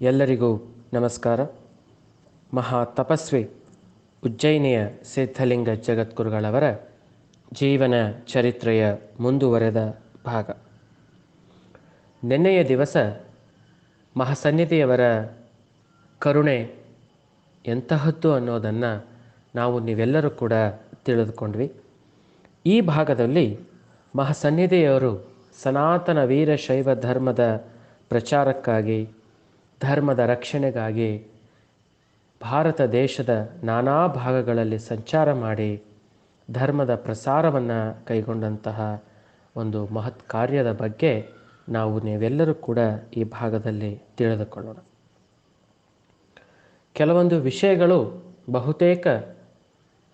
ಎಲ್ಲರಿಗೂ ನಮಸ್ಕಾರ. ಮಹಾ ತಪಸ್ವಿ ಉಜ್ಜಯಿನಿಯ ಸಿದ್ಧಲಿಂಗ ಜಗದ್ಗುರುಗಳವರ ಜೀವನ ಚರಿತ್ರೆಯ ಮುಂದುವರೆದ ಭಾಗ. ನಿನ್ನೆಯ ದಿವಸ ಮಹಾಸನ್ನಿಧಿಯವರ ಕರುಣೆ ಎಂತಹದ್ದು ಅನ್ನೋದನ್ನು ನಾವು ನೀವೆಲ್ಲರೂ ಕೂಡ ತಿಳಿದುಕೊಂಡ್ವಿ. ಈ ಭಾಗದಲ್ಲಿ ಮಹಾಸನ್ನಿಧಿಯವರು ಸನಾತನ ವೀರಶೈವ ಧರ್ಮದ ಪ್ರಚಾರಕ್ಕಾಗಿ ಧರ್ಮದ ರಕ್ಷಣೆಗಾಗಿ ಭಾರತ ದೇಶದ ನಾನಾ ಭಾಗಗಳಲ್ಲಿ ಸಂಚಾರ ಮಾಡಿ ಧರ್ಮದ ಪ್ರಸಾರವನ್ನು ಕೈಗೊಂಡಂತಹ ಒಂದು ಮಹತ್ ಕಾರ್ಯದ ಬಗ್ಗೆ ನಾವು ನೀವೆಲ್ಲರೂ ಕೂಡ ಈ ಭಾಗದಲ್ಲಿ ತಿಳಿದುಕೊಳ್ಳೋಣ. ಕೆಲವೊಂದು ವಿಷಯಗಳು ಬಹುತೇಕ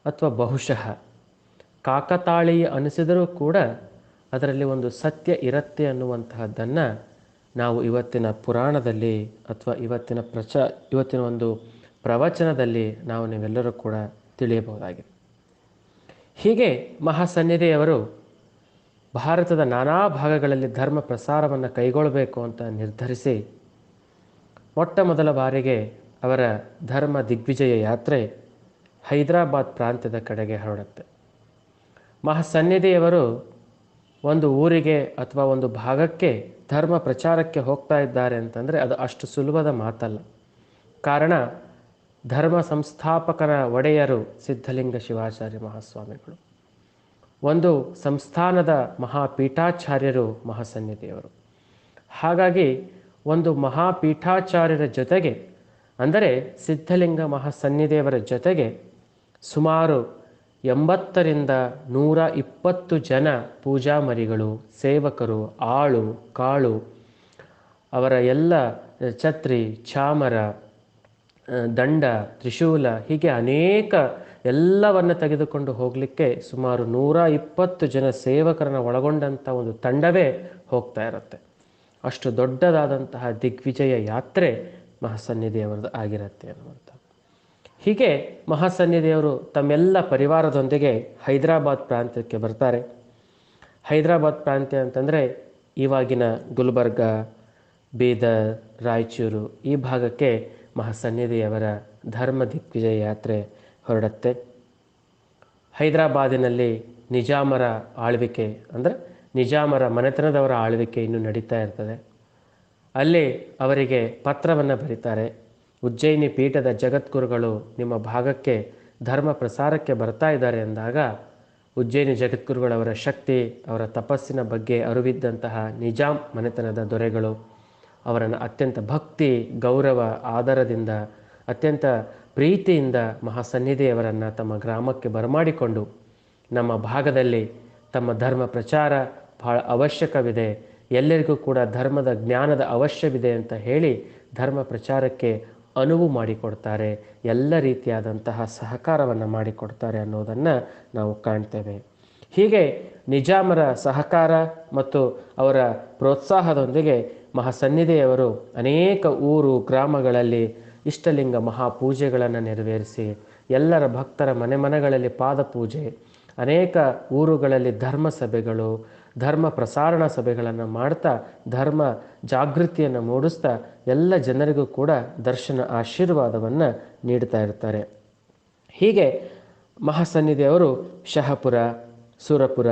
ಅಥವಾ ಬಹುಶಃ ಕಾಕತಾಳೀಯ ಅನಿಸಿದರೂ ಕೂಡ ಅದರಲ್ಲಿ ಒಂದು ಸತ್ಯ ಇರುತ್ತೆ ಅನ್ನುವಂತಹದ್ದನ್ನು ನಾವು ಇವತ್ತಿನ ಪುರಾಣದಲ್ಲಿ ಅಥವಾ ಇವತ್ತಿನ ಪ್ರಚ, ಇವತ್ತಿನ ಒಂದು ಪ್ರವಚನದಲ್ಲಿ ನಾವು ನೀವೆಲ್ಲರೂ ಕೂಡ ತಿಳಿಯಬಹುದಾಗಿದೆ. ಹೀಗೆ ಮಹಾಸನ್ನಿಧಿಯವರು ಭಾರತದ ನಾನಾ ಭಾಗಗಳಲ್ಲಿ ಧರ್ಮ ಪ್ರಸಾರವನ್ನು ಕೈಗೊಳ್ಳಬೇಕು ಅಂತ ನಿರ್ಧರಿಸಿ ಮೊಟ್ಟ ಮೊದಲ ಬಾರಿಗೆ ಅವರ ಧರ್ಮ ದಿಗ್ವಿಜಯ ಯಾತ್ರೆ ಹೈದರಾಬಾದ್ ಪ್ರಾಂತ್ಯದ ಕಡೆಗೆ ಹರಡುತ್ತೆ. ಮಹಾಸನ್ನಿಧಿಯವರು ಒಂದು ಊರಿಗೆ ಅಥವಾ ಒಂದು ಭಾಗಕ್ಕೆ ಧರ್ಮ ಪ್ರಚಾರಕ್ಕೆ ಹೋಗ್ತಾ ಇದ್ದಾರೆ ಅಂತಂದರೆ ಅದು ಅಷ್ಟು ಸುಲಭದ ಮಾತಲ್ಲ. ಕಾರಣ, ಧರ್ಮ ಸಂಸ್ಥಾಪಕರ ಒಡೆಯರು ಸಿದ್ಧಲಿಂಗ ಶಿವಾಚಾರ್ಯ ಮಹಾಸ್ವಾಮಿಗಳು. ಒಂದು ಸಂಸ್ಥಾನದ ಮಹಾಪೀಠಾಚಾರ್ಯರು ಮಹಾಸನ್ನಿಧಿಯವರು. ಹಾಗಾಗಿ ಒಂದು ಮಹಾಪೀಠಾಚಾರ್ಯರ ಜೊತೆಗೆ, ಅಂದರೆ ಸಿದ್ಧಲಿಂಗ ಮಹಾಸನ್ನಿಧಿಯವರ ಜೊತೆಗೆ ಸುಮಾರು ಎಂಬತ್ತರಿಂದ ನೂರ ಇಪ್ಪತ್ತು ಜನ ಪೂಜಾ ಮರಿಗಳು ಸೇವಕರು, ಆಳು, ಕಾಳು, ಅವರ ಎಲ್ಲ ಛತ್ರಿ, ಚಾಮರ ದಂಡ, ತ್ರಿಶೂಲ, ಹೀಗೆ ಅನೇಕ ಎಲ್ಲವನ್ನು ತೆಗೆದುಕೊಂಡು ಹೋಗಲಿಕ್ಕೆ ಸುಮಾರು ನೂರ ಇಪ್ಪತ್ತು ಜನ ಸೇವಕರನ್ನು ಒಳಗೊಂಡಂಥ ಒಂದು ತಂಡವೇ ಹೋಗ್ತಾ ಇರುತ್ತೆ. ಅಷ್ಟು ದೊಡ್ಡದಾದಂತಹ ದಿಗ್ವಿಜಯ ಯಾತ್ರೆ ಮಹಾಸನ್ನಿಧಿಯವರದ್ದು ಆಗಿರುತ್ತೆ ಅನ್ನುವಂಥ ಹೀಗೆ ಮಹಾಸನ್ನಿಧಿಯವರು ತಮ್ಮೆಲ್ಲ ಪರಿವಾರದೊಂದಿಗೆ ಹೈದರಾಬಾದ್ ಪ್ರಾಂತ್ಯಕ್ಕೆ ಬರ್ತಾರೆ. ಹೈದರಾಬಾದ್ ಪ್ರಾಂತ್ಯ ಅಂತಂದರೆ ಇವಾಗಿನ ಗುಲ್ಬರ್ಗ, ಬೀದರ್, ರಾಯಚೂರು ಈ ಭಾಗಕ್ಕೆ ಮಹಾಸನ್ನಿಧಿಯವರ ಧರ್ಮ ದಿಗ್ವಿಜಯ ಯಾತ್ರೆ ಹೊರಡುತ್ತೆ. ಹೈದರಾಬಾದಿನಲ್ಲಿ ನಿಜಾಮರ ಆಳ್ವಿಕೆ ಅಂದರೆ ನಿಜಾಮರ ಮನೆತನದವರ ಆಳ್ವಿಕೆ ಇನ್ನೂ ನಡೀತಾ ಇರ್ತದೆ. ಅಲ್ಲಿ ಅವರಿಗೆ ಪತ್ರವನ್ನು ಬರೀತಾರೆ. ಉಜ್ಜಯಿನಿ ಪೀಠದ ಜಗದ್ಗುರುಗಳು ನಿಮ್ಮ ಭಾಗಕ್ಕೆ ಧರ್ಮ ಪ್ರಸಾರಕ್ಕೆ ಬರ್ತಾ ಇದ್ದಾರೆ ಎಂದಾಗ ಉಜ್ಜಯಿನಿ ಜಗದ್ಗುರುಗಳವರ ಶಕ್ತಿ, ಅವರ ತಪಸ್ಸಿನ ಬಗ್ಗೆ ಅರಿವಿದ್ದಂತಹ ನಿಜಾಂ ಮನೆತನದ ದೊರೆಗಳು, ಅವರನ್ನು ಅತ್ಯಂತ ಭಕ್ತಿ, ಗೌರವ, ಆದರದಿಂದ, ಅತ್ಯಂತ ಪ್ರೀತಿಯಿಂದ ಮಹಾಸನ್ನಿಧಿಯವರನ್ನು ತಮ್ಮ ಗ್ರಾಮಕ್ಕೆ ಬರಮಾಡಿಕೊಂಡು, ನಮ್ಮ ಭಾಗದಲ್ಲಿ ತಮ್ಮ ಧರ್ಮ ಪ್ರಚಾರ ಬಹಳ ಅವಶ್ಯಕವಿದೆ, ಎಲ್ಲರಿಗೂ ಕೂಡ ಧರ್ಮದ ಜ್ಞಾನದ ಅವಶ್ಯವಿದೆ ಅಂತ ಹೇಳಿ ಧರ್ಮ ಪ್ರಚಾರಕ್ಕೆ ಅನುವು ಮಾಡಿಕೊಡ್ತಾರೆ, ಎಲ್ಲ ರೀತಿಯಾದಂತಹ ಸಹಕಾರವನ್ನು ಮಾಡಿಕೊಡ್ತಾರೆ ಅನ್ನೋದನ್ನು ನಾವು ಕಾಣ್ತೇವೆ. ಹೀಗೆ ನಿಜಾಮರ ಸಹಕಾರ ಮತ್ತು ಅವರ ಪ್ರೋತ್ಸಾಹದೊಂದಿಗೆ ಮಹಾಸನ್ನಿಧಿಯವರು ಅನೇಕ ಊರು, ಗ್ರಾಮಗಳಲ್ಲಿ ಇಷ್ಟಲಿಂಗ ಮಹಾಪೂಜೆಗಳನ್ನು ನೆರವೇರಿಸಿ, ಎಲ್ಲರ ಭಕ್ತರ ಮನೆ ಮನೆಗಳಲ್ಲಿ ಪಾದಪೂಜೆ, ಅನೇಕ ಊರುಗಳಲ್ಲಿ ಧರ್ಮ ಸಭೆಗಳು ಧರ್ಮ ಪ್ರಸಾರಣ ಸಭೆಗಳನ್ನು ಮಾಡ್ತಾ, ಧರ್ಮ ಜಾಗೃತಿಯನ್ನು ಮೂಡಿಸ್ತಾ ಎಲ್ಲ ಜನರಿಗೂ ಕೂಡ ದರ್ಶನ ಆಶೀರ್ವಾದವನ್ನು ನೀಡ್ತಾ ಇರ್ತಾರೆ. ಹೀಗೆ ಮಹಾಸನ್ನಿಧಿಯವರು ಶಹಪುರ, ಸುರಪುರ,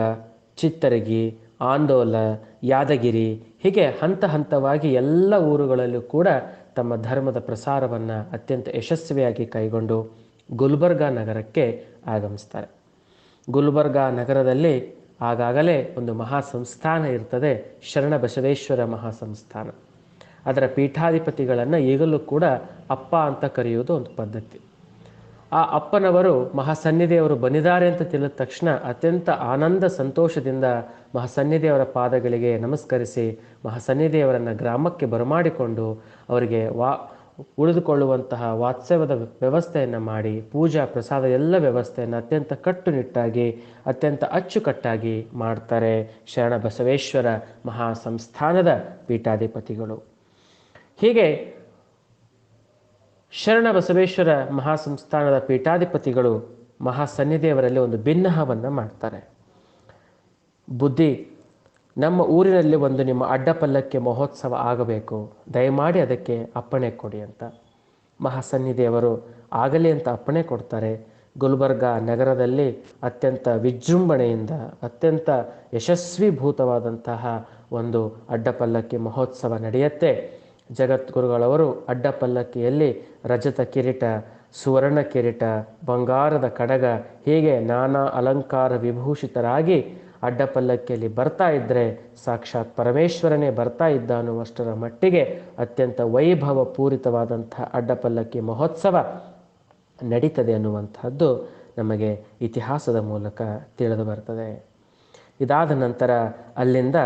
ಚಿತ್ತರಗಿ, ಆಂದೋಲ, ಯಾದಗಿರಿ ಹೀಗೆ ಹಂತ ಹಂತವಾಗಿ ಎಲ್ಲ ಊರುಗಳಲ್ಲೂ ಕೂಡ ತಮ್ಮ ಧರ್ಮದ ಪ್ರಸಾರವನ್ನು ಅತ್ಯಂತ ಯಶಸ್ವಿಯಾಗಿ ಕೈಗೊಂಡು ಗುಲ್ಬರ್ಗಾ ನಗರಕ್ಕೆ ಆಗಮಿಸ್ತಾರೆ. ಗುಲ್ಬರ್ಗಾ ನಗರದಲ್ಲಿ ಆಗಾಗಲೇ ಒಂದು ಮಹಾ ಸಂಸ್ಥಾನ ಇರ್ತದೆ ಶರಣ ಬಸವೇಶ್ವರ ಮಹಾಸಂಸ್ಥಾನ. ಅದರ ಪೀಠಾಧಿಪತಿಗಳನ್ನು ಈಗಲೂ ಕೂಡ ಅಪ್ಪ ಅಂತ ಕರೆಯುವುದು ಒಂದು ಪದ್ಧತಿ. ಆ ಅಪ್ಪನವರು ಮಹಾಸನ್ನಿಧಿಯವರು ಬಂದಿದ್ದಾರೆ ಅಂತ ತಿಳಿದ ತಕ್ಷಣ ಅತ್ಯಂತ ಆನಂದ ಸಂತೋಷದಿಂದ ಮಹಾಸನ್ನಿಧಿಯವರ ಪಾದಗಳಿಗೆ ನಮಸ್ಕರಿಸಿ ಮಹಾಸನ್ನಿಧಿಯವರನ್ನು ಗ್ರಾಮಕ್ಕೆ ಬರಮಾಡಿಕೊಂಡು ಅವರಿಗೆ ವಾ ಉಳಿದುಕೊಳ್ಳುವಂತಹ ವಾತ್ಸವ್ಯದ ವ್ಯವಸ್ಥೆಯನ್ನು ಮಾಡಿ, ಪೂಜಾ ಪ್ರಸಾದ ಎಲ್ಲ ವ್ಯವಸ್ಥೆಯನ್ನು ಅತ್ಯಂತ ಕಟ್ಟುನಿಟ್ಟಾಗಿ, ಅತ್ಯಂತ ಅಚ್ಚುಕಟ್ಟಾಗಿ ಮಾಡ್ತಾರೆ ಶರಣ ಬಸವೇಶ್ವರ ಮಹಾಸಂಸ್ಥಾನದ ಪೀಠಾಧಿಪತಿಗಳು. ಹೀಗೆ ಶರಣ ಬಸವೇಶ್ವರ ಮಹಾಸಂಸ್ಥಾನದ ಪೀಠಾಧಿಪತಿಗಳು ಮಹಾಸನ್ನಿಧಿಯವರಲ್ಲಿ ಒಂದು ಭಿನ್ನಹವನ್ನು ಮಾಡ್ತಾರೆ. ಬುದ್ಧಿ ನಮ್ಮ ಊರಿನಲ್ಲಿ ಒಂದು ನಿಮ್ಮ ಅಡ್ಡಪಲ್ಲಕ್ಕೆ ಮಹೋತ್ಸವ ಆಗಬೇಕು. ದಯಮಾಡಿ ಅದಕ್ಕೆ ಅಪ್ಪಣೆ ಕೊಡಿ ಅಂತ. ಮಹಾಸನ್ನಿಧಿಯವರು ಆಗಲಿ ಅಂತ ಅಪ್ಪಣೆ ಕೊಡ್ತಾರೆ. ಗುಲ್ಬರ್ಗ ನಗರದಲ್ಲಿ ಅತ್ಯಂತ ವಿಜೃಂಭಣೆಯಿಂದ, ಅತ್ಯಂತ ಯಶಸ್ವಿಭೂತವಾದಂತಹ ಒಂದು ಅಡ್ಡಪಲ್ಲಕ್ಕಿ ಮಹೋತ್ಸವ ನಡೆಯುತ್ತೆ. ಜಗದ್ಗುರುಗಳವರು ಅಡ್ಡಪಲ್ಲಕ್ಕಿಯಲ್ಲಿ ರಜತ ಕಿರೀಟ, ಸುವರ್ಣ ಕಿರೀಟ, ಬಂಗಾರದ ಕಡಗ, ಹೀಗೆ ನಾನಾ ಅಲಂಕಾರ ವಿಭೂಷಿತರಾಗಿ ಅಡ್ಡಪಲ್ಲಕ್ಕಿಯಲ್ಲಿ ಬರ್ತಾ ಇದ್ದರೆ ಸಾಕ್ಷಾತ್ ಪರಮೇಶ್ವರನೇ ಬರ್ತಾ ಇದ್ದ ಅನ್ನುವಷ್ಟರ ಮಟ್ಟಿಗೆ ಅತ್ಯಂತ ವೈಭವ ಪೂರಿತವಾದಂತಹ ಅಡ್ಡಪಲ್ಲಕ್ಕಿ ಮಹೋತ್ಸವ ನಡೀತದೆ ಅನ್ನುವಂಥದ್ದು ನಮಗೆ ಇತಿಹಾಸದ ಮೂಲಕ ತಿಳಿದು ಬರ್ತದೆ. ಇದಾದ ನಂತರ ಅಲ್ಲಿಂದ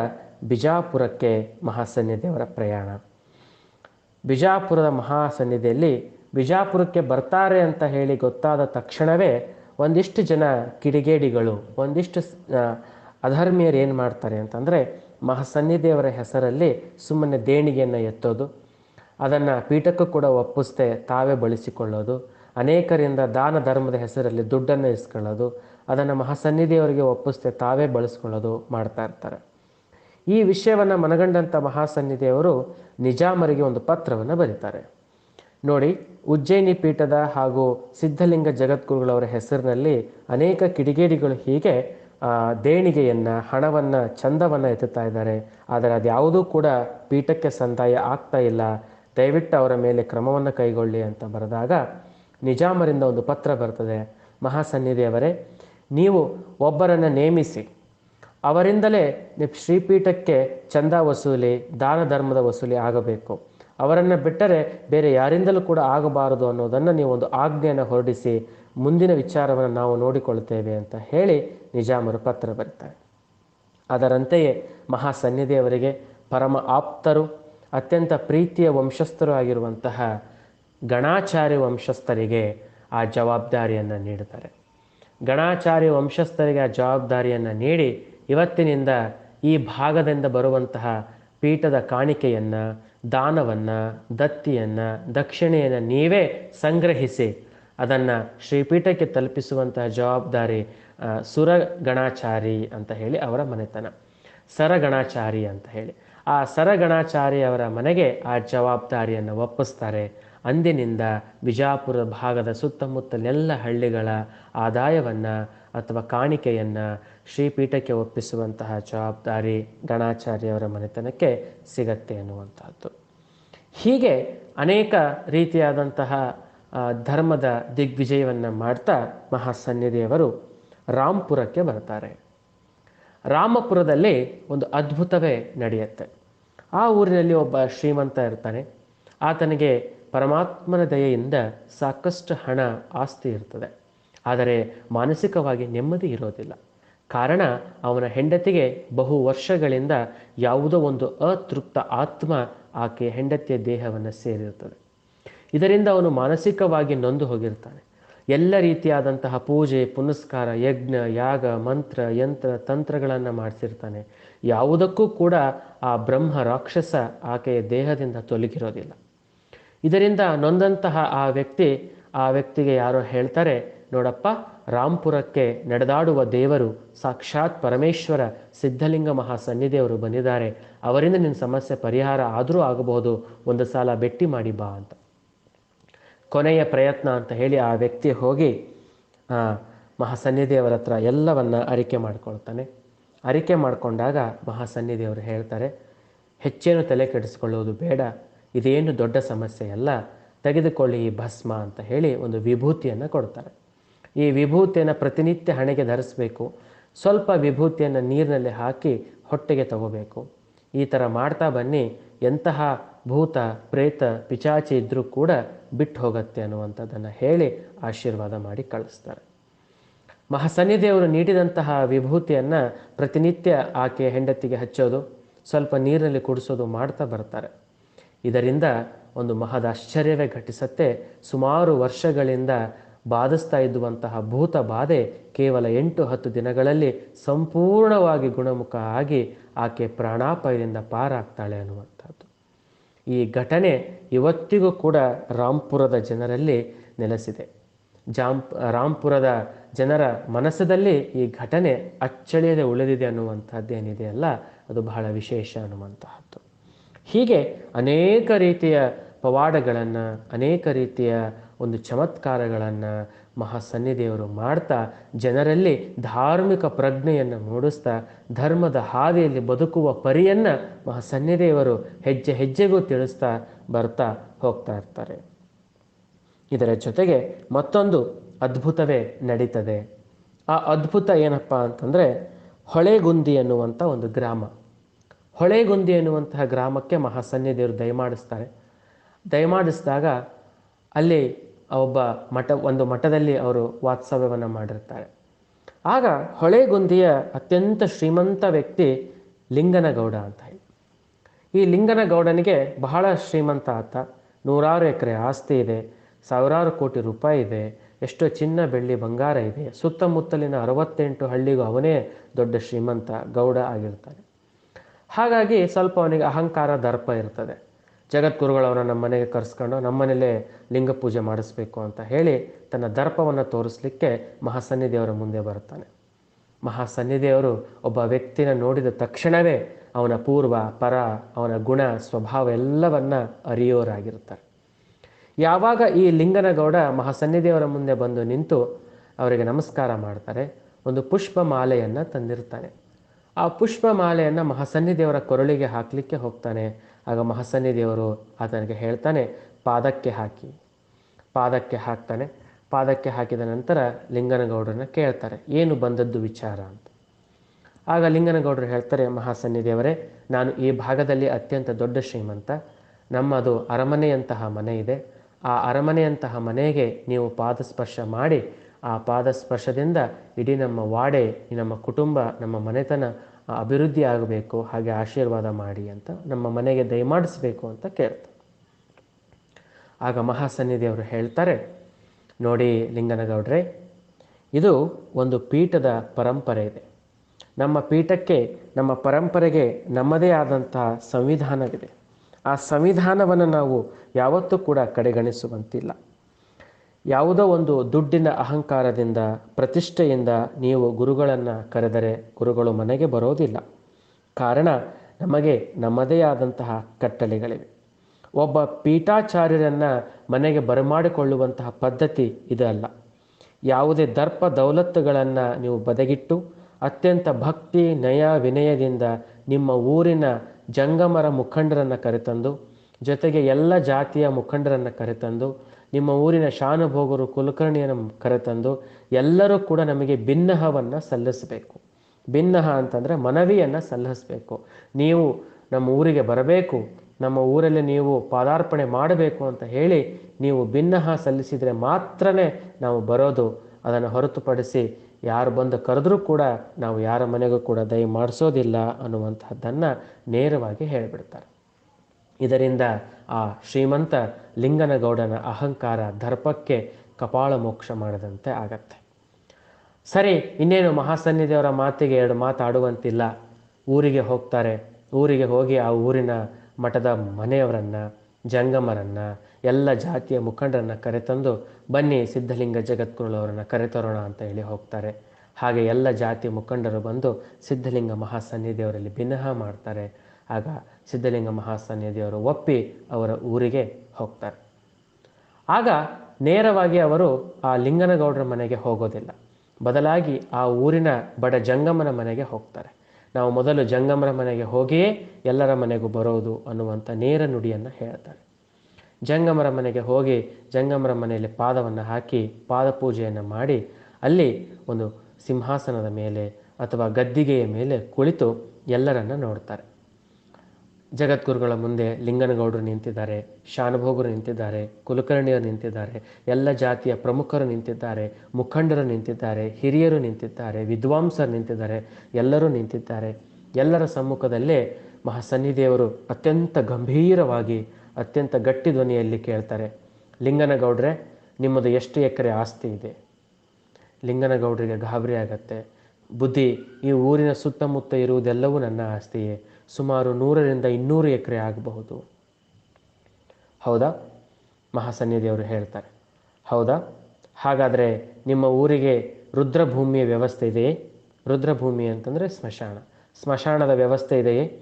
ಬಿಜಾಪುರಕ್ಕೆ ಮಹಾಸನ್ನಿಧಿಯವರ ಪ್ರಯಾಣ. ಬಿಜಾಪುರದ ಮಹಾಸನ್ನಿಧಿಯಲ್ಲಿ ಬಿಜಾಪುರಕ್ಕೆ ಬರ್ತಾರೆ ಅಂತ ಹೇಳಿ ಗೊತ್ತಾದ ತಕ್ಷಣವೇ ಒಂದಿಷ್ಟು ಜನ ಕಿಡಿಗೇಡಿಗಳು, ಒಂದಿಷ್ಟು ಅಧರ್ಮೀಯರು ಏನು ಮಾಡ್ತಾರೆ ಅಂತಂದರೆ ಮಹಾಸನ್ನಿಧಿಯವರ ಹೆಸರಲ್ಲಿ ಸುಮ್ಮನೆ ದೇಣಿಗೆಯನ್ನು ಎತ್ತೋದು, ಅದನ್ನು ಪೀಠಕ್ಕೂ ಕೂಡ ಒಪ್ಪಿಸ್ದೆ ತಾವೇ ಬಳಸಿಕೊಳ್ಳೋದು, ಅನೇಕರಿಂದ ದಾನ ಧರ್ಮದ ಹೆಸರಲ್ಲಿ ದುಡ್ಡನ್ನು ಇಸ್ಕೊಳ್ಳೋದು, ಅದನ್ನು ಮಹಾಸನ್ನಿಧಿಯವರಿಗೆ ಒಪ್ಪಿಸ್ದೆ ತಾವೇ ಬಳಸ್ಕೊಳ್ಳೋದು ಮಾಡ್ತಾ ಇರ್ತಾರೆ. ಈ ವಿಷಯವನ್ನು ಮನಗಂಡಂಥ ಮಹಾಸನ್ನಿಧಿಯವರು ನಿಜಾಮರಿಗೆ ಒಂದು ಪತ್ರವನ್ನು ಬರೀತಾರೆ. ನೋಡಿ, ಉಜ್ಜಯಿನಿ ಪೀಠದ ಹಾಗೂ ಸಿದ್ಧಲಿಂಗ ಜಗದ್ಗುರುಗಳವರ ಹೆಸರಿನಲ್ಲಿ ಅನೇಕ ಕಿಡಿಗೇಡಿಗಳು ಹೀಗೆ ದೇಣಿಗೆಯನ್ನು, ಹಣವನ್ನು, ಚಂದವನ್ನು ಎತ್ತುತ್ತಾ ಇದ್ದಾರೆ. ಆದರೆ ಅದ್ಯಾವುದೂ ಕೂಡ ಪೀಠಕ್ಕೆ ಸಂದಾಯ ಆಗ್ತಾ ಇಲ್ಲ. ದಯವಿಟ್ಟು ಅವರ ಮೇಲೆ ಕ್ರಮವನ್ನು ಕೈಗೊಳ್ಳಿ ಅಂತ ಬರೆದಾಗ ನಿಜಾಮರಿಂದ ಒಂದು ಪತ್ರ ಬರ್ತದೆ. ಮಹಾಸನ್ನಿಧಿಯವರೇ, ನೀವು ಒಬ್ಬರನ್ನು ನೇಮಿಸಿ, ಅವರಿಂದಲೇ ನೀವು ಶ್ರೀಪೀಠಕ್ಕೆ ಚಂದ ವಸೂಲಿ, ದಾನ ಧರ್ಮದ ವಸೂಲಿ ಆಗಬೇಕು. ಅವರನ್ನು ಬಿಟ್ಟರೆ ಬೇರೆ ಯಾರಿಂದಲೂ ಕೂಡ ಆಗಬಾರದು ಅನ್ನೋದನ್ನು ನೀವು ಒಂದು ಆಜ್ಞೆಯನ್ನು ಹೊರಡಿಸಿ ಮುಂದಿನ ವಿಚಾರವನ್ನು ನಾವು ನೋಡಿಕೊಳ್ಳುತ್ತೇವೆ ಅಂತ ಹೇಳಿ ನಿಜಾಮರು ಪತ್ರ ಬರೀತಾರೆ. ಅದರಂತೆಯೇ ಮಹಾಸನ್ನಿಧಿಯವರಿಗೆ ಪರಮ ಆಪ್ತರು, ಅತ್ಯಂತ ಪ್ರೀತಿಯ ವಂಶಸ್ಥರು ಆಗಿರುವಂತಹ ಗಣಾಚಾರ್ಯ ವಂಶಸ್ಥರಿಗೆ ಆ ಜವಾಬ್ದಾರಿಯನ್ನು ನೀಡುತ್ತಾರೆ. ಗಣಾಚಾರ್ಯ ವಂಶಸ್ಥರಿಗೆ ಆ ಜವಾಬ್ದಾರಿಯನ್ನು ನೀಡಿ ಇವತ್ತಿನಿಂದ ಈ ಭಾಗದಿಂದ ಬರುವಂತಹ ಪೀಠದ ಕಾಣಿಕೆಯನ್ನು, ದಾನವನ್ನು, ದತ್ತಿಯನ್ನು, ದಕ್ಷಿಣೆಯನ್ನು ನೀವೇ ಸಂಗ್ರಹಿಸಿ ಅದನ್ನು ಶ್ರೀಪೀಠಕ್ಕೆ ತಲುಪಿಸುವಂತಹ ಜವಾಬ್ದಾರಿ ಸುರಗಣಾಚಾರಿ ಸುರ ಗಣಾಚಾರಿ ಅಂತ ಹೇಳಿ ಅವರ ಮನೆತನ. ಸರಗಣಾಚಾರಿ ಅಂತ ಹೇಳಿ. ಆ ಸರಗಣಾಚಾರಿ ಅವರ ಮನೆಗೆ ಆ ಜವಾಬ್ದಾರಿಯನ್ನು ಒಪ್ಪಿಸ್ತಾರೆ. ಅಂದಿನಿಂದ ಬಿಜಾಪುರ ಭಾಗದ ಸುತ್ತಮುತ್ತಲೆಲ್ಲ ಹಳ್ಳಿಗಳ ಆದಾಯವನ್ನು ಅಥವಾ ಕಾಣಿಕೆಯನ್ನು ಶ್ರೀಪೀಠಕ್ಕೆ ಒಪ್ಪಿಸುವಂತಹ ಜವಾಬ್ದಾರಿ ಗಣಾಚಾರ್ಯವರ ಮನೆತನಕ್ಕೆ ಸಿಗತ್ತೆ ಅನ್ನುವಂಥದ್ದು ಹೀಗೆ ಅನೇಕ ರೀತಿಯಾದಂತಹ ಧರ್ಮದ ದಿಗ್ವಿಜಯವನ್ನು ಮಾಡ್ತಾ ಮಹಾಸನ್ಯದೇವರು ರಾಂಪುರಕ್ಕೆ ಬರ್ತಾರೆ ರಾಮಪುರದಲ್ಲಿ ಒಂದು ಅದ್ಭುತವೇ ನಡೆಯುತ್ತೆ. ಆ ಊರಿನಲ್ಲಿ ಒಬ್ಬ ಶ್ರೀಮಂತ ಇರ್ತಾನೆ. ಆತನಿಗೆ ಪರಮಾತ್ಮನ ದಯೆಯಿಂದ ಸಾಕಷ್ಟು ಹಣ ಆಸ್ತಿ ಇರ್ತದೆ. ಆದರೆ ಮಾನಸಿಕವಾಗಿ ನೆಮ್ಮದಿ ಇರೋದಿಲ್ಲ. ಕಾರಣ ಅವನ ಹೆಂಡತಿಗೆ ಬಹು ವರ್ಷಗಳಿಂದ ಯಾವುದೋ ಒಂದು ಅತೃಪ್ತ ಆತ್ಮ ಆಕೆ ಹೆಂಡತಿಯ ದೇಹವನ್ನು ಸೇರಿರ್ತದೆ. ಇದರಿಂದ ಅವನು ಮಾನಸಿಕವಾಗಿ ನೊಂದು ಹೋಗಿರ್ತಾನೆ. ಎಲ್ಲ ರೀತಿಯಾದಂತಹ ಪೂಜೆ, ಪುನಸ್ಕಾರ, ಯಜ್ಞ, ಯಾಗ, ಮಂತ್ರ, ಯಂತ್ರ, ತಂತ್ರಗಳನ್ನು ಮಾಡಿಸಿರ್ತಾನೆ. ಯಾವುದಕ್ಕೂ ಕೂಡ ಆ ಬ್ರಹ್ಮ ರಾಕ್ಷಸ ಆಕೆಯ ದೇಹದಿಂದ ತೊಲಗಿರೋದಿಲ್ಲ. ಇದರಿಂದ ನೊಂದಂತಹ ಆ ವ್ಯಕ್ತಿ, ಆ ವ್ಯಕ್ತಿಗೆ ಯಾರೋ ಹೇಳ್ತಾರೆ, ನೋಡಪ್ಪ ರಾಂಪುರಕ್ಕೆ ನಡೆದಾಡುವ ದೇವರು, ಸಾಕ್ಷಾತ್ ಪರಮೇಶ್ವರ ಸಿದ್ಧಲಿಂಗ ಮಹಾಸನ್ನಿಧಿಯವರು ಬಂದಿದ್ದಾರೆ. ಅವರಿಂದ ನಿನ್ನ ಸಮಸ್ಯೆ ಪರಿಹಾರ ಆದರೂ ಆಗಬಹುದು. ಒಂದು ಸಾಲ ಭೇಟಿ ಮಾಡಿ ಬಾ ಅಂತ. ಕೊನೆಯ ಪ್ರಯತ್ನ ಅಂತ ಹೇಳಿ ಆ ವ್ಯಕ್ತಿ ಹೋಗಿ ಆ, ಮಹಾಸನ್ನಿಧಿಯವರ ಹತ್ರ ಎಲ್ಲವನ್ನ ಅರಿಕೆ ಮಾಡಿಕೊಳ್ತಾನೆ. ಅರಿಕೆ ಮಾಡಿಕೊಂಡಾಗ ಮಹಾಸನ್ನಿಧಿಯವರು ಹೇಳ್ತಾರೆ ಹೆಚ್ಚೇನು ತಲೆ ಕೆಡಿಸ್ಕೊಳ್ಳೋದು ಬೇಡ ಇದೇನು ದೊಡ್ಡ ಸಮಸ್ಯೆ ಅಲ್ಲ ತೆಗೆದುಕೊಳ್ಳಿ ಈ ಭಸ್ಮ ಅಂತ ಹೇಳಿ ಒಂದು ವಿಭೂತಿಯನ್ನು ಕೊಡ್ತಾರೆ. ಈ ವಿಭೂತಿಯನ್ನು ಪ್ರತಿನಿತ್ಯ ಹಣೆಗೆ ಧರಿಸಬೇಕು ಸ್ವಲ್ಪ ವಿಭೂತಿಯನ್ನು ನೀರಿನಲ್ಲಿ ಹಾಕಿ ಹೊಟ್ಟೆಗೆ ತಗೋಬೇಕು. ಈ ಥರ ಮಾಡ್ತಾ ಬನ್ನಿ ಎಂತಹ ಭೂತ ಪ್ರೇತ ಪಿಚಾಚಿ ಇದ್ದರೂ ಕೂಡ ಬಿಟ್ಟು ಹೋಗುತ್ತೆ ಅನ್ನುವಂಥದ್ದನ್ನು ಹೇಳಿ ಆಶೀರ್ವಾದ ಮಾಡಿ ಕಳಿಸ್ತಾರೆ. ಮಹಾಸನ್ಯದೇವರು ನೀಡಿದಂತಹ ವಿಭೂತಿಯನ್ನು ಪ್ರತಿನಿತ್ಯ ಆಕೆ ಹೆಂಡತಿಗೆ ಹಚ್ಚೋದು, ಸ್ವಲ್ಪ ನೀರಿನಲ್ಲಿ ಕುಡಿಸೋದು ಮಾಡ್ತಾ ಬರ್ತಾರೆ. ಇದರಿಂದ ಒಂದು ಮಹದ ಆಶ್ಚರ್ಯವೇ ಘಟಿಸತ್ತೆ. ಸುಮಾರು ವರ್ಷಗಳಿಂದ ಬಾಧಿಸ್ತಾ ಇದ್ದುವಂತಹ ಭೂತ ಬಾಧೆ ಕೇವಲ ಎಂಟು ಹತ್ತು ದಿನಗಳಲ್ಲಿ ಸಂಪೂರ್ಣವಾಗಿ ಗುಣಮುಖ ಆಗಿ ಆಕೆ ಪ್ರಾಣಾಪಾಯದಿಂದ ಪಾರಾಗ್ತಾಳೆ ಅನ್ನುವಂಥದ್ದು. ಈ ಘಟನೆ ಇವತ್ತಿಗೂ ಕೂಡ ರಾಂಪುರದ ಜನರಲ್ಲಿ ನೆಲೆಸಿದೆ. ಜಾಂಪ್ ರಾಂಪುರದ ಜನರ ಮನಸ್ಸದಲ್ಲಿ ಈ ಘಟನೆ ಅಚ್ಚಳಿಯದೆ ಉಳಿದಿದೆ ಅನ್ನುವಂಥದ್ದೇನಿದೆಯಲ್ಲ ಅದು ಬಹಳ ವಿಶೇಷ ಅನ್ನುವಂತಹದ್ದು. ಹೀಗೆ ಅನೇಕ ರೀತಿಯ ಪವಾಡಗಳನ್ನು, ಅನೇಕ ರೀತಿಯ ಒಂದು ಚಮತ್ಕಾರಗಳನ್ನು ಮಹಾಸನ್ನಿದೇವರು ಮಾಡ್ತಾ ಜನರಲ್ಲಿ ಧಾರ್ಮಿಕ ಪ್ರಜ್ಞೆಯನ್ನು ಮೂಡಿಸ್ತಾ ಧರ್ಮದ ಹಾದಿಯಲ್ಲಿ ಬದುಕುವ ಪರಿಯನ್ನು ಮಹಾಸನ್ನಿದೇವರು ಹೆಜ್ಜೆ ಹೆಜ್ಜೆಗೂ ತಿಳಿಸ್ತಾ ಬರ್ತಾ ಹೋಗ್ತಾ ಇರ್ತಾರೆ. ಇದರ ಜೊತೆಗೆ ಮತ್ತೊಂದು ಅದ್ಭುತವೇ ನಡೀತದೆ. ಆ ಅದ್ಭುತ ಏನಪ್ಪ ಅಂತಂದರೆ ಹೊಳೆಗುಂದಿ ಅನ್ನುವಂಥ ಒಂದು ಗ್ರಾಮ. ಹೊಳೆಗುಂದಿ ಎನ್ನುವಂತಹ ಗ್ರಾಮಕ್ಕೆ ಮಹಾಸನ್ನಿದೇವರು ದಯಮಾಡಿಸ್ತಾರೆ. ದಯಮಾಡಿಸಿದಾಗ ಅಲ್ಲಿ ಒಬ್ಬ ಮಠ, ಒಂದು ಮಠದಲ್ಲಿ ಅವರು ವಾಸ್ತವ್ಯವನ್ನು ಮಾಡಿರ್ತಾರೆ. ಆಗ ಹೊಳೆಗುಂದಿಯ ಅತ್ಯಂತ ಶ್ರೀಮಂತ ವ್ಯಕ್ತಿ ಲಿಂಗನಗೌಡ ಅಂತ ಹೇಳಿ. ಈ ಲಿಂಗನಗೌಡನಿಗೆ ಬಹಳ ಶ್ರೀಮಂತ ಆತ. ನೂರಾರು ಎಕರೆ ಆಸ್ತಿ ಇದೆ, ಸಾವಿರಾರು ಕೋಟಿ ರೂಪಾಯಿ ಇದೆ, ಎಷ್ಟೋ ಚಿನ್ನ, ಬೆಳ್ಳಿ, ಬಂಗಾರ ಇದೆ. ಸುತ್ತಮುತ್ತಲಿನ ಅರವತ್ತೆಂಟು ಹಳ್ಳಿಗೂ ಅವನೇ ದೊಡ್ಡ ಶ್ರೀಮಂತ ಗೌಡ ಆಗಿರ್ತಾನೆ. ಹಾಗಾಗಿ ಸ್ವಲ್ಪ ಅವನಿಗೆ ಅಹಂಕಾರ, ದರ್ಪ ಇರ್ತದೆ. ಜಗದ್ಗುರುಗಳವನ್ನ ನಮ್ಮ ಮನೆಗೆ ಕರೆಸ್ಕೊಂಡು ನಮ್ಮನೇಲೇ ಲಿಂಗ ಪೂಜೆ ಮಾಡಿಸ್ಬೇಕು ಅಂತ ಹೇಳಿ ತನ್ನ ದರ್ಪವನ್ನು ತೋರಿಸ್ಲಿಕ್ಕೆ ಮಹಾಸನ್ನಿಧಿಯವರ ಮುಂದೆ ಬರುತ್ತಾನೆ. ಮಹಾಸನ್ನಿಧಿಯವರು ಒಬ್ಬ ವ್ಯಕ್ತಿನ ನೋಡಿದ ತಕ್ಷಣವೇ ಅವನ ಪೂರ್ವ, ಪರ, ಅವನ ಗುಣ, ಸ್ವಭಾವ ಎಲ್ಲವನ್ನ ಅರಿಯೋರಾಗಿರ್ತಾರೆ ಯಾವಾಗ ಈ ಲಿಂಗನಗೌಡ ಮಹಾಸನ್ನಿಧಿಯವರ ಮುಂದೆ ಬಂದು ನಿಂತು ಅವರಿಗೆ ನಮಸ್ಕಾರ ಮಾಡ್ತಾರೆ, ಒಂದು ಪುಷ್ಪ ಮಾಲೆಯನ್ನು ತಂದಿರ್ತಾನೆ. ಆ ಪುಷ್ಪ ಮಾಲೆಯನ್ನು ಮಹಾಸನ್ನಿದೇವರ ಕೊರಳಿಗೆ ಹಾಕಲಿಕ್ಕೆ ಹೋಗ್ತಾನೆ. ಆಗ ಮಹಾಸನ್ನಿದೇವರು ಆತನಿಗೆ ಹೇಳ್ತಾನೆ, ಪಾದಕ್ಕೆ ಹಾಕಿ. ಪಾದಕ್ಕೆ ಹಾಕ್ತಾನೆ. ಪಾದಕ್ಕೆ ಹಾಕಿದ ನಂತರ ಲಿಂಗನಗೌಡರನ್ನ ಕೇಳ್ತಾರೆ, ಏನು ಬಂದದ್ದು ವಿಚಾರ? ಅಂತ. ಆಗ ಲಿಂಗನಗೌಡರು ಹೇಳ್ತಾರೆ ಮಹಾಸನ್ನಿದೇವರೇ ನಾನು ಈ ಭಾಗದಲ್ಲಿ ಅತ್ಯಂತ ದೊಡ್ಡ ಶ್ರೀಮಂತ. ನಮ್ಮದು ಅರಮನೆಯಂತಹ ಮನೆ ಇದೆ. ಆ ಅರಮನೆಯಂತಹ ಮನೆಗೆ ನೀವು ಪಾದಸ್ಪರ್ಶ ಮಾಡಿ, ಆ ಪಾದಸ್ಪರ್ಶದಿಂದ ಇಡೀ ನಮ್ಮ ವಾಡೆ, ನಮ್ಮ ಕುಟುಂಬ, ನಮ್ಮ ಮನೆತನ ಅಭಿವೃದ್ಧಿ ಆಗಬೇಕು ಹಾಗೆ ಆಶೀರ್ವಾದ ಮಾಡಿ ಅಂತ ನಮ್ಮ ಮನೆಗೆ ದಯಮಾಡಿಸ್ಬೇಕು ಅಂತ ಕೇಳ್ತಾರೆ. ಆಗ ಮಹಾಸನ್ನಿಧಿಯವರು ಹೇಳ್ತಾರೆ, ನೋಡಿ ಲಿಂಗನಗೌಡ್ರೆ, ಇದು ಒಂದು ಪೀಠದ ಪರಂಪರೆ ಇದೆ. ನಮ್ಮ ಪೀಠಕ್ಕೆ, ನಮ್ಮ ಪರಂಪರೆಗೆ ನಮ್ಮದೇ ಆದಂತಹ ಸಂವಿಧಾನವಿದೆ. ಆ ಸಂವಿಧಾನವನ್ನು ನಾವು ಯಾವತ್ತೂ ಕೂಡ ಕಡೆಗಣಿಸುವಂತಿಲ್ಲ. ಯಾವುದೋ ಒಂದು ದುಡ್ಡಿನ ಅಹಂಕಾರದಿಂದ, ಪ್ರತಿಷ್ಠೆಯಿಂದ ನೀವು ಗುರುಗಳನ್ನು ಕರೆದರೆ ಗುರುಗಳು ಮನೆಗೆ ಬರೋದಿಲ್ಲ. ಕಾರಣ ನಮಗೆ ನಮ್ಮದೇ ಆದಂತಹ ಕಟ್ಟಳೆಗಳಿವೆ. ಒಬ್ಬ ಪೀಠಾಚಾರ್ಯರನ್ನು ಮನೆಗೆ ಬರಮಾಡಿಕೊಳ್ಳುವಂತಹ ಪದ್ಧತಿ ಇದಲ್ಲ ಯಾವುದೇ ದರ್ಪ ದೌಲತ್ತುಗಳನ್ನು ನೀವು ಬದಗಿಟ್ಟು, ಅತ್ಯಂತ ಭಕ್ತಿ, ನಯ, ವಿನಯದಿಂದ ನಿಮ್ಮ ಊರಿನ ಜಂಗಮರ ಮುಖಂಡರನ್ನು ಕರೆತಂದು, ಜೊತೆಗೆ ಎಲ್ಲ ಜಾತಿಯ ಮುಖಂಡರನ್ನು ಕರೆತಂದು ನಿಮ್ಮ ಊರಿನ ಶಾನುಭೋಗರು ಕುಲಕರ್ಣಿಯನ್ನು ಕರೆತಂದು ಎಲ್ಲರೂ ಕೂಡ ನಮಗೆ ಭಿನ್ನಹವನ್ನು ಸಲ್ಲಿಸಬೇಕು. ಭಿನ್ನಹ ಅಂತಂದರೆ ಮನವಿಯನ್ನು ಸಲ್ಲಿಸಬೇಕು. ನೀವು ನಮ್ಮ ಊರಿಗೆ ಬರಬೇಕು, ನಮ್ಮ ಊರಲ್ಲಿ ನೀವು ಪಾದಾರ್ಪಣೆ ಮಾಡಬೇಕು ಅಂತ ಹೇಳಿ ನೀವು ಭಿನ್ನಹ ಸಲ್ಲಿಸಿದರೆ ಮಾತ್ರನೇ ನಾವು ಬರೋದು. ಅದನ್ನು ಹೊರತುಪಡಿಸಿ ಯಾರು ಬಂದು ಕರೆದ್ರೂ ಕೂಡ ನಾವು ಯಾರ ಮನೆಗೂ ಕೂಡ ದಯ ಮಾಡಿಸೋದಿಲ್ಲ ಅನ್ನುವಂಥದ್ದನ್ನು ನೇರವಾಗಿ ಹೇಳಿಬಿಡ್ತಾರೆ. ಇದರಿಂದ ಆ ಶ್ರೀಮಂತ ಲಿಂಗನಗೌಡನ ಅಹಂಕಾರ ದರ್ಪಕ್ಕೆ ಕಪಾಳ ಮೋಕ್ಷ ಮಾಡದಂತೆ ಆಗತ್ತೆ. ಸರಿ, ಇನ್ನೇನು ಮಹಾಸನ್ನಿಧಿಯವರ ಮಾತಿಗೆ ಎರಡು ಮಾತಾಡುವಂತಿಲ್ಲ ಊರಿಗೆ ಹೋಗ್ತಾರೆ. ಊರಿಗೆ ಹೋಗಿ ಆ ಊರಿನ ಮಠದ ಮನೆಯವರನ್ನು, ಜಂಗಮರನ್ನು, ಎಲ್ಲ ಜಾತಿಯ ಮುಖಂಡರನ್ನ ಕರೆತಂದು ಬನ್ನಿ ಸಿದ್ಧಲಿಂಗ ಜಗದ್ಗುರುಳವರನ್ನು ಕರೆತರೋಣ ಅಂತ ಹೇಳಿ ಹೋಗ್ತಾರೆ. ಹಾಗೆ ಎಲ್ಲ ಜಾತಿಯ ಮುಖಂಡರು ಬಂದು ಸಿದ್ಧಲಿಂಗ ಮಹಾಸನ್ನಿಧಿಯವರಲ್ಲಿ ಭಿನ್ನಹ ಮಾಡ್ತಾರೆ. ಆಗ ಸಿದ್ಧಲಿಂಗ ಮಹಾಸನ್ನಿಧಿಯವರು ಒಪ್ಪಿ ಅವರ ಊರಿಗೆ ಹೋಗ್ತಾರೆ. ಆಗ ನೇರವಾಗಿ ಅವರು ಆ ಲಿಂಗನಗೌಡರ ಮನೆಗೆ ಹೋಗೋದಿಲ್ಲ. ಬದಲಾಗಿ ಆ ಊರಿನ ಬಡ ಜಂಗಮನ ಮನೆಗೆ ಹೋಗ್ತಾರೆ. ನಾವು ಮೊದಲು ಜಂಗಮರ ಮನೆಗೆ ಹೋಗಿಯೇ ಎಲ್ಲರ ಮನೆಗೂ ಬರೋದು ಅನ್ನುವಂಥ ನೇರ ನುಡಿಯನ್ನು ಹೇಳ್ತಾರೆ. ಜಂಗಮರ ಮನೆಗೆ ಹೋಗಿ ಜಂಗಮರ ಮನೆಯಲ್ಲಿ ಪಾದವನ್ನು ಹಾಕಿ ಪಾದ ಪೂಜೆಯನ್ನು ಮಾಡಿ ಅಲ್ಲಿ ಒಂದು ಸಿಂಹಾಸನದ ಮೇಲೆ ಅಥವಾ ಗದ್ದಿಗೆಯ ಮೇಲೆ ಕುಳಿತು ಎಲ್ಲರನ್ನ ನೋಡ್ತಾರೆ. ಜಗದ್ಗುರುಗಳ ಮುಂದೆ ಲಿಂಗನಗೌಡರು ನಿಂತಿದ್ದಾರೆ, ಶಾನುಭೋಗರು ನಿಂತಿದ್ದಾರೆ, ಕುಲಕರ್ಣಿಯರು ನಿಂತಿದ್ದಾರೆ, ಎಲ್ಲ ಜಾತಿಯ ಪ್ರಮುಖರು ನಿಂತಿದ್ದಾರೆ, ಮುಖಂಡರು ನಿಂತಿದ್ದಾರೆ, ಹಿರಿಯರು ನಿಂತಿದ್ದಾರೆ, ವಿದ್ವಾಂಸರು ನಿಂತಿದ್ದಾರೆ, ಎಲ್ಲರೂ ನಿಂತಿದ್ದಾರೆ. ಎಲ್ಲರ ಸಮ್ಮುಖದಲ್ಲೇ ಮಹಾಸನ್ನಿದೇವರು ಅತ್ಯಂತ ಗಂಭೀರವಾಗಿ, ಅತ್ಯಂತ ಗಟ್ಟಿ ಧ್ವನಿಯಲ್ಲಿ ಕೇಳ್ತಾರೆ, ಲಿಂಗನಗೌಡ್ರೆ, ನಿಮ್ಮದು ಎಷ್ಟು ಎಕರೆ ಆಸ್ತಿ ಇದೆ? ಲಿಂಗನಗೌಡರಿಗೆ ಗಾಬರಿ ಆಗತ್ತೆ. ಬುದ್ಧಿ, ಈ ಊರಿನ ಸುತ್ತಮುತ್ತ ಇರುವುದೆಲ್ಲವೂ ನನ್ನ ಆಸ್ತಿಯೇ. ಸುಮಾರು ನೂರರಿಂದ ಇನ್ನೂರು ಎಕರೆ ಆಗಬಹುದು. ಹೌದಾ? ಮಹಾಸನ್ನಿಧಿಯವರು ಹೇಳ್ತಾರೆ. ಹೌದಾ? ಹಾಗಾದರೆ ನಿಮ್ಮ ಊರಿಗೆ ರುದ್ರಭೂಮಿಯ ವ್ಯವಸ್ಥೆ ಇದೆಯೇ? ರುದ್ರಭೂಮಿ ಅಂತಂದರೆ ಸ್ಮಶಾನ. ಸ್ಮಶಾನದ ವ್ಯವಸ್ಥೆ ಇದೆಯೇ?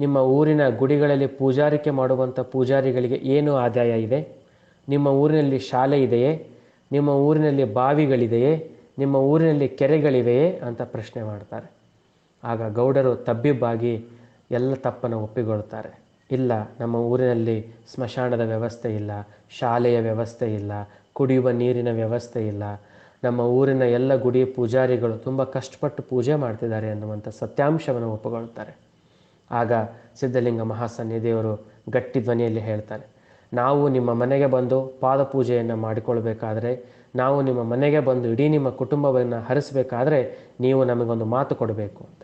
ನಿಮ್ಮ ಊರಿನ ಗುಡಿಗಳಲ್ಲಿ ಪೂಜಾರಿಕೆ ಮಾಡುವಂಥ ಪೂಜಾರಿಗಳಿಗೆ ಏನು ಆದಾಯ ಇದೆ? ನಿಮ್ಮ ಊರಿನಲ್ಲಿ ಶಾಲೆ ಇದೆಯೇ? ನಿಮ್ಮ ಊರಿನಲ್ಲಿ ಬಾವಿಗಳಿದೆಯೇ? ನಿಮ್ಮ ಊರಿನಲ್ಲಿ ಕೆರೆಗಳಿವೆಯೇ? ಅಂತ ಪ್ರಶ್ನೆ ಮಾಡ್ತಾರೆ. ಆಗ ಗೌಡರು ತಬ್ಬಿಬ್ಬಾಗಿ ಎಲ್ಲ ತಪ್ಪನ್ನು ಒಪ್ಪಿಕೊಳ್ತಾರೆ. ಇಲ್ಲ, ನಮ್ಮ ಊರಿನಲ್ಲಿ ಸ್ಮಶಾನದ ವ್ಯವಸ್ಥೆ ಇಲ್ಲ, ಶಾಲೆಯ ವ್ಯವಸ್ಥೆ ಇಲ್ಲ, ಕುಡಿಯುವ ನೀರಿನ ವ್ಯವಸ್ಥೆ ಇಲ್ಲ. ನಮ್ಮ ಊರಿನ ಎಲ್ಲ ಗುಡಿ ಪೂಜಾರಿಗಳು ತುಂಬ ಕಷ್ಟಪಟ್ಟು ಪೂಜೆ ಮಾಡ್ತಿದ್ದಾರೆ ಅನ್ನುವಂಥ ಸತ್ಯಾಂಶವನ್ನು ಒಪ್ಪಿಕೊಳ್ತಾರೆ. ಆಗ ಸಿದ್ಧಲಿಂಗ ಮಹಾಸನ್ನಿಧಿಯವರು ಗಟ್ಟಿ ಧ್ವನಿಯಲ್ಲಿ ಹೇಳ್ತಾರೆ, ನಾವು ನಿಮ್ಮ ಮನೆಗೆ ಬಂದು ಪಾದಪೂಜೆಯನ್ನು ಮಾಡಿಕೊಳ್ಬೇಕಾದ್ರೆ, ನಾವು ನಿಮ್ಮ ಮನೆಗೆ ಬಂದು ಇಡೀ ನಿಮ್ಮ ಕುಟುಂಬವನ್ನು ಹರಿಸಬೇಕಾದ್ರೆ ನೀವು ನಮಗೊಂದು ಮಾತು ಕೊಡಬೇಕು ಅಂತ.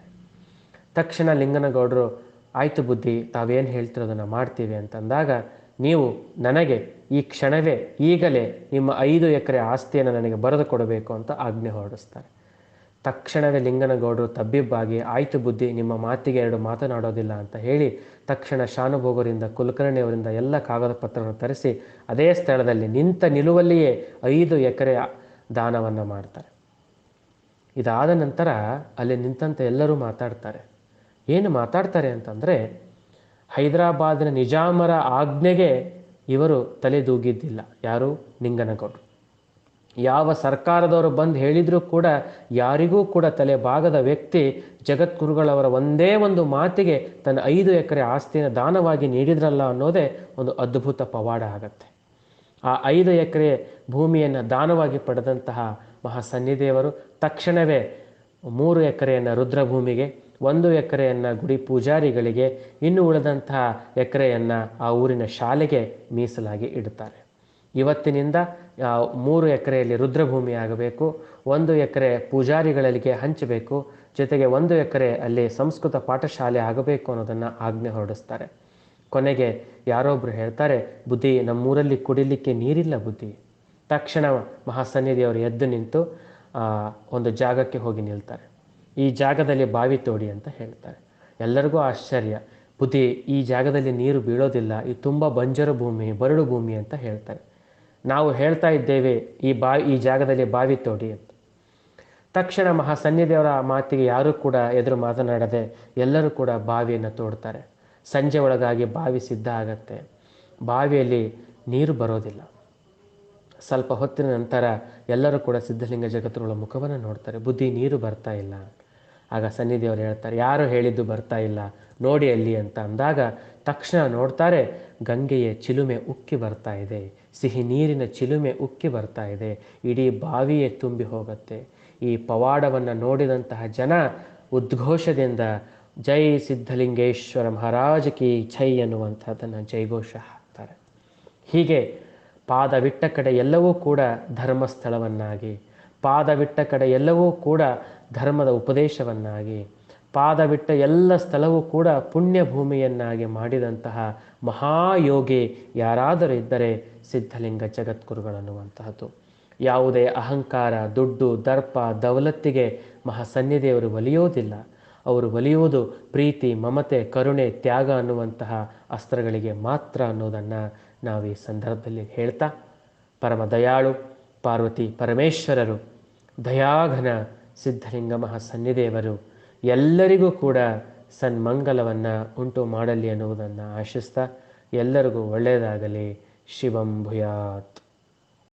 ತಕ್ಷಣ ಲಿಂಗನಗೌಡರು, ಆಯ್ತು ಬುದ್ಧಿ, ತಾವೇನು ಹೇಳ್ತಿರೋದನ್ನು ಮಾಡ್ತೀವಿ ಅಂತಂದಾಗ, ನೀವು ನನಗೆ ಈ ಕ್ಷಣವೇ, ಈಗಲೇ ನಿಮ್ಮ ಐದು ಎಕರೆ ಆಸ್ತಿಯನ್ನು ನನಗೆ ಬರೆದು ಕೊಡಬೇಕು ಅಂತ ಆಜ್ಞೆ ಹೊರಡಿಸ್ತಾರೆ. ತಕ್ಷಣವೇ ಲಿಂಗನಗೌಡರು ತಬ್ಬಿಬ್ಬಾಗಿ, ಆಯ್ತು ಬುದ್ಧಿ, ನಿಮ್ಮ ಮಾತಿಗೆ ಎರಡು ಮಾತನಾಡೋದಿಲ್ಲ ಅಂತ ಹೇಳಿ, ತಕ್ಷಣ ಶಾನುಭೋಗರಿಂದ, ಕುಲಕರ್ಣಿಯವರಿಂದ ಎಲ್ಲ ಕಾಗದ ಪತ್ರವನ್ನು ತರಿಸಿ, ಅದೇ ಸ್ಥಳದಲ್ಲಿ ನಿಂತ ನಿಲುವಲ್ಲಿಯೇ ಐದು ಎಕರೆ ದಾನವನ್ನು ಮಾಡ್ತಾರೆ. ಇದಾದ ನಂತರ, ಅಲ್ಲಿ ನಿಂತಂತೆ ಎಲ್ಲರೂ ಮಾತಾಡ್ತಾರೆ. ಏನು ಮಾತಾಡ್ತಾರೆ ಅಂತಂದರೆ, ಹೈದರಾಬಾದಿನ ನಿಜಾಮರ ಆಜ್ಞೆಗೆ ಇವರು ತಲೆದೂಗಿದ್ದಿಲ್ಲ ಯಾರು? ನಿಂಗನಗೌಡರು. ಯಾವ ಸರ್ಕಾರದವರು ಬಂದು ಹೇಳಿದರೂ ಕೂಡ ಯಾರಿಗೂ ಕೂಡ ತಲೆ ಭಾಗದ ವ್ಯಕ್ತಿ ಜಗದ್ಗುರುಗಳವರ ಒಂದೇ ಒಂದು ಮಾತಿಗೆ ತನ್ನ ಐದು ಎಕರೆ ಆಸ್ತಿಯನ್ನು ದಾನವಾಗಿ ನೀಡಿದ್ರಲ್ಲ ಅನ್ನೋದೇ ಒಂದು ಅದ್ಭುತ ಪವಾಡ ಆಗತ್ತೆ. ಆ ಐದು ಎಕರೆ ಭೂಮಿಯನ್ನು ದಾನವಾಗಿ ಪಡೆದಂತಹ ಮಹಾಸನ್ನಿದೇವರು ತಕ್ಷಣವೇ ಮೂರು ಎಕರೆಯನ್ನು ರುದ್ರಭೂಮಿಗೆ ಒಂದು ಎಕರೆಯನ್ನು ಗುಡಿ ಪೂಜಾರಿಗಳಿಗೆ, ಇನ್ನು ಉಳಿದಂತಹ ಎಕರೆಯನ್ನು ಆ ಊರಿನ ಶಾಲೆಗೆ ಮೀಸಲಾಗಿ ಇಡುತ್ತಾರೆ. ಇವತ್ತಿನಿಂದ ಮೂರು ಎಕರೆಯಲ್ಲಿ ರುದ್ರಭೂಮಿ ಆಗಬೇಕು, ಒಂದು ಎಕರೆ ಪೂಜಾರಿಗಳಿಗೆ ಹಂಚಬೇಕು, ಜೊತೆಗೆ ಒಂದು ಎಕರೆ ಅಲ್ಲಿ ಸಂಸ್ಕೃತ ಪಾಠಶಾಲೆ ಆಗಬೇಕು ಅನ್ನೋದನ್ನು ಆಜ್ಞೆ ಹೊರಡಿಸ್ತಾರೆ. ಕೊನೆಗೆ ಯಾರೊಬ್ಬರು ಹೇಳ್ತಾರೆ, ಬುದ್ಧಿ ನಮ್ಮೂರಲ್ಲಿ ಕುಡಿಲಿಕ್ಕೆ ನೀರಿಲ್ಲ ಬುದ್ಧಿ. ತಕ್ಷಣ ಮಹಾಸನ್ನಿಧಿಯವರು ಎದ್ದು ನಿಂತು ಒಂದು ಜಾಗಕ್ಕೆ ಹೋಗಿ ನಿಲ್ತಾರೆ. ಈ ಜಾಗದಲ್ಲಿ ಬಾವಿ ತೋಡಿ ಅಂತ ಹೇಳ್ತಾರೆ. ಎಲ್ಲರಿಗೂ ಆಶ್ಚರ್ಯ. ಬುದ್ಧಿ, ಈ ಜಾಗದಲ್ಲಿ ನೀರು ಬೀಳೋದಿಲ್ಲ ಇದು ತುಂಬ ಬಂಜರು ಭೂಮಿ, ಬರಡು ಭೂಮಿ ಅಂತ ಹೇಳ್ತಾರೆ. ನಾವು ಹೇಳ್ತಾ ಇದ್ದೇವೆ, ಈ ಬಾವಿ ಈ ಜಾಗದಲ್ಲಿ ಬಾವಿ ತೋಡಿ ಅಂತ. ತಕ್ಷಣ ಮಹಾಸನ್ನಿಧಿಯವರ ಮಾತಿಗೆ ಯಾರೂ ಕೂಡ ಎದುರು ಮಾತನಾಡದೆ ಎಲ್ಲರೂ ಕೂಡ ಬಾವಿಯನ್ನು ತೋಡ್ತಾರೆ. ಸಂಜೆ ಒಳಗಾಗಿ ಬಾವಿ ಸಿದ್ಧ ಆಗತ್ತೆ. ಬಾವಿಯಲ್ಲಿ ನೀರು ಬರೋದಿಲ್ಲ. ಸ್ವಲ್ಪ ಹೊತ್ತಿನ ನಂತರ ಎಲ್ಲರೂ ಕೂಡ ಸಿದ್ಧಲಿಂಗ ಜಗತ್ತುಗಳ ಮುಖವನ್ನು ನೋಡ್ತಾರೆ. ಬುದ್ಧಿ, ನೀರು ಬರ್ತಾ ಇಲ್ಲ. ಆಗ ಸನ್ನಿಧಿಯವರು ಹೇಳ್ತಾರೆ, ಯಾರು ಹೇಳಿದ್ದು ಬರ್ತಾ ಇಲ್ಲ, ನೋಡಿ ಅಲ್ಲಿ ಅಂತ ಅಂದಾಗ ತಕ್ಷಣ ನೋಡ್ತಾರೆ, ಗಂಗೆಯ ಚಿಲುಮೆ ಉಕ್ಕಿ ಬರ್ತಾ ಇದೆ, ಸಿಹಿ ನೀರಿನ ಚಿಲುಮೆ ಉಕ್ಕಿ ಬರ್ತಾ ಇದೆ, ಇಡೀ ಬಾವಿಯೇ ತುಂಬಿ ಹೋಗುತ್ತೆ. ಈ ಪವಾಡವನ್ನು ನೋಡಿದಂತಹ ಜನ ಉದ್ಘೋಷದಿಂದ ಜೈ ಸಿದ್ಧಲಿಂಗೇಶ್ವರ ಮಹಾರಾಜ ಕಿ ಛೈ ಅನ್ನುವಂಥದ್ದನ್ನು ಜೈಘೋಷ ಹಾಕ್ತಾರೆ. ಹೀಗೆ ಪಾದವಿಟ್ಟ ಕಡೆ ಎಲ್ಲವೂ ಕೂಡ ಧರ್ಮಸ್ಥಳವನ್ನಾಗಿ ಪಾದವಿಟ್ಟ ಕಡೆ ಎಲ್ಲವೂ ಕೂಡ ಧರ್ಮದ ಉಪದೇಶವನ್ನಾಗಿ, ಪಾದವಿಟ್ಟ ಎಲ್ಲ ಸ್ಥಳವೂ ಕೂಡ ಪುಣ್ಯ ಭೂಮಿಯನ್ನಾಗಿ ಮಾಡಿದಂತಹ ಮಹಾಯೋಗಿ ಯಾರಾದರೂ ಇದ್ದರೆ ಸಿದ್ಧಲಿಂಗ ಜಗದ್ಗುರುಗಳನ್ನುವಂತಹದ್ದು ಯಾವುದೇ ಅಹಂಕಾರ, ದುಡ್ಡು, ದರ್ಪ, ದೌಲತ್ತಿಗೆ ಮಹಾಸನ್ನಿಧಿಯವರು ಒಲಿಯೋದಿಲ್ಲ. ಅವರು ಒಲಿಯುವುದು ಪ್ರೀತಿ, ಮಮತೆ, ಕರುಣೆ, ತ್ಯಾಗ ಅನ್ನುವಂತಹ ಅಸ್ತ್ರಗಳಿಗೆ ಮಾತ್ರ ಅನ್ನೋದನ್ನು ನಾವು ಈ ಸಂದರ್ಭದಲ್ಲಿ ಹೇಳ್ತಾ, ಪರಮ ದಯಾಳು, ಪಾರ್ವತಿ ಪರಮೇಶ್ವರರು, ದಯಾಘನ ಸಿದ್ಧಲಿಂಗ ಮಹಾಸನ್ನಿದೇವರು ಎಲ್ಲರಿಗೂ ಕೂಡ ಸನ್ಮಂಗಲವನ್ನು ಉಂಟು ಮಾಡಲಿ ಅನ್ನುವುದನ್ನು ಆಶಿಸ್ತಾ ಎಲ್ಲರಿಗೂ ಒಳ್ಳೆಯದಾಗಲಿ. ಶಿವಂ ಭೂಯಾತ್.